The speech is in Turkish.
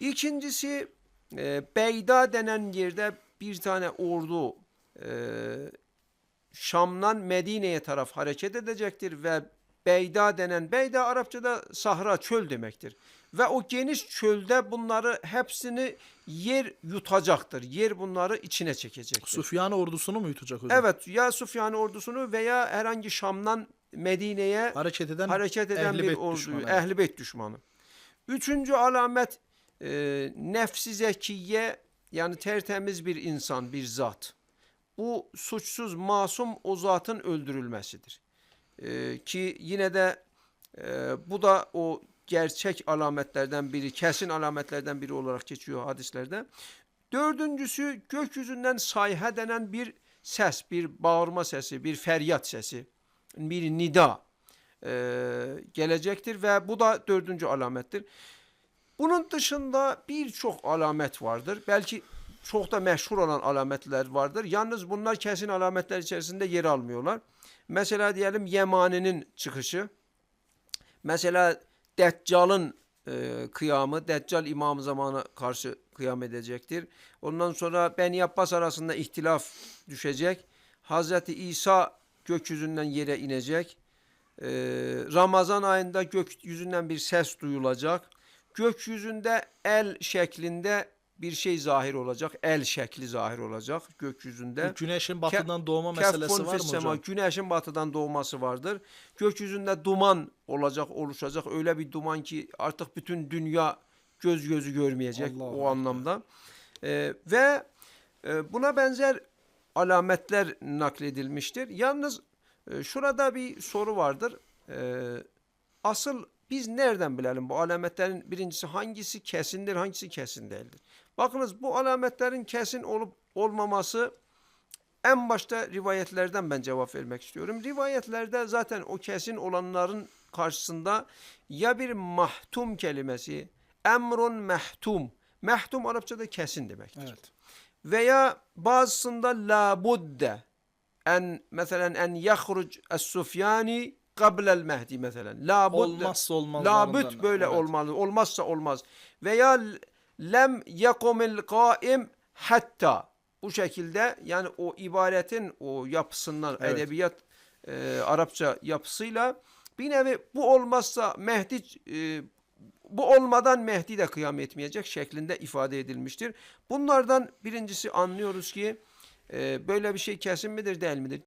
İkincisi e, Beyda denen yerde bir tane ordu e, Şam'dan Medine'ye taraf hareket edecektir ve Beyda denen Beyda Arapçada sahra çöl demektir. Ve o geniş çölde bunları hepsini yer yutacaktır. Yer bunları içine çekecektir. Sufyan ordusunu mu yutacak hocam? Evet ya Sufyan ordusunu veya herhangi Şam'dan Medine'ye Hareket eden, hareket eden bir orduyu, düşmanı. Beyt düşmanı. Üçüncü alamet e, nefsi zekiye yani tertemiz bir insan, bir zat. Bu suçsuz, masum o zatın öldürülmesidir. E, ki yine de e, bu da o gerçek alametlerden biri, kesin alametlerden biri olarak geçiyor hadislerde. Dördüncüsü gökyüzünden sayha denen bir ses, bir bağırma sesi, bir feryat sesi, bir nida e, gelecektir ve bu da dördüncü alamettir. Bunun dışında birçok alamet vardır. Belki çok da meşhur olan alametler vardır. Yalnız bunlar kesin alametler içerisinde yer almıyorlar. Mesela diyelim Yemani'nin çıkışı. Mesela Deccal'ın e, kıyamı, Deccal imam zamanı karşı kıyam edecektir. Ondan sonra Beni Abbas arasında ihtilaf düşecek. Hazreti İsa gökyüzünden yere inecek. Ee, Ramazan ayında gökyüzünden bir ses duyulacak. Gökyüzünde el şeklinde bir şey zahir olacak. El şekli zahir olacak gökyüzünde. Güneşin batıdan doğma meselesi var mı hocam? Güneşin batıdan doğması vardır. Gökyüzünde duman olacak, oluşacak. Öyle bir duman ki artık bütün dünya göz gözü görmeyecek Allahu o Ekber. anlamda. Ee, ve e, buna benzer alametler nakledilmiştir. Yalnız e, şurada bir soru vardır. Ee, asıl biz nereden bilelim bu alametlerin birincisi hangisi kesindir, hangisi kesin değildir? Bakınız bu alametlerin kesin olup olmaması en başta rivayetlerden ben cevap vermek istiyorum. Rivayetlerde zaten o kesin olanların karşısında ya bir mahtum kelimesi, emrun mehtum. Mehtum Arapçada kesin demektir. Evet. Veya bazısında la budde en mesela en yahruc es-sufyani qabla'l mehdi mesela. La. Olmazsa olmazlarından. Labüt böyle Evet. olmalı. Olmazsa olmaz. Veya lem yakumil kaim hatta. Bu şekilde yani o ibaretin o yapısından Evet. edebiyat e, Arapça yapısıyla bir nevi bu olmazsa Mehdi e, bu olmadan Mehdi de kıyam etmeyecek şeklinde ifade edilmiştir. Bunlardan birincisi anlıyoruz ki e, böyle bir şey kesin midir değil midir?